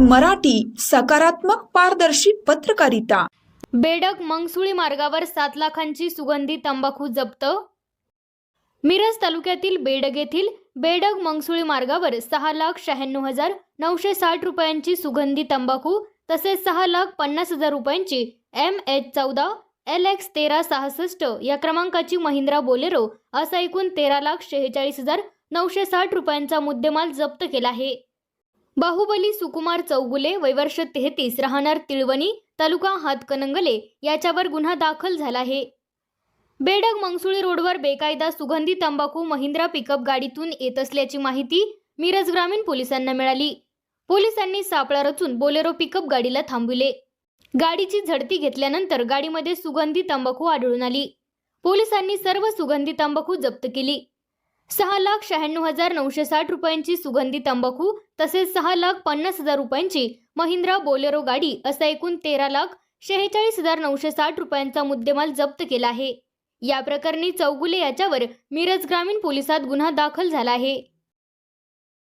मराठी सकारात्मक पारदर्शी पत्रकारिता. बेडक मंगसुळी मार्गावर सात लाखांची सुगंधी तंबाखू जप्त? मिरज तालुक्यातील बेडग येथील बेडग मंगसुळी मार्गावर सहा लाख शहाण्णव हजार नऊशे साठ रुपयांची सुगंधी तंबाखू तसेच सहा लाख पन्नास हजार रुपयांची एम एच चौदा एल एक्स तेरा सहासष्ट या क्रमांकाची महिंद्रा बोलेरो असा एकूण तेरा लाख शेहेचाळीस हजार नऊशे साठ रुपयांचा मुद्देमाल जप्त केला आहे. बाहुबली सुकुमार चौगुले वैवर्ष तेहतीस राहणार तिळवणी तालुका हातकणंगले याच्यावर गुन्हा दाखल झाला आहे. बेडग मंगसुळी रोडवर बेकायदा सुगंधी तंबाखू महिंद्रा पिकअप गाडीतून येत असल्याची माहिती मिरज ग्रामीण पोलिसांना मिळाली. पोलिसांनी सापळा रचून बोलेरो पिकअप गाडीला थांबविले. गाडीची झडती घेतल्यानंतर गाडीमध्ये सुगंधी तंबाखू आढळून आली. पोलिसांनी सर्व सुगंधी तंबाखू जप्त केली. सहा लाख शहाण्णव हजार नऊशे साठ रुपयांची सुगंधी तंबाखू तसेच सहा लाख पन्नास हजार रुपयांची महिंद्रा बोलेरो गाडी असा एकूण तेरा लाख शेहेचाळीस हजार नऊशे साठ रुपयांचा मुद्देमाल जप्त केला आहे. या प्रकरणी चौगुले याच्यावर मिरज ग्रामीण पोलिसात गुन्हा दाखल झाला आहे.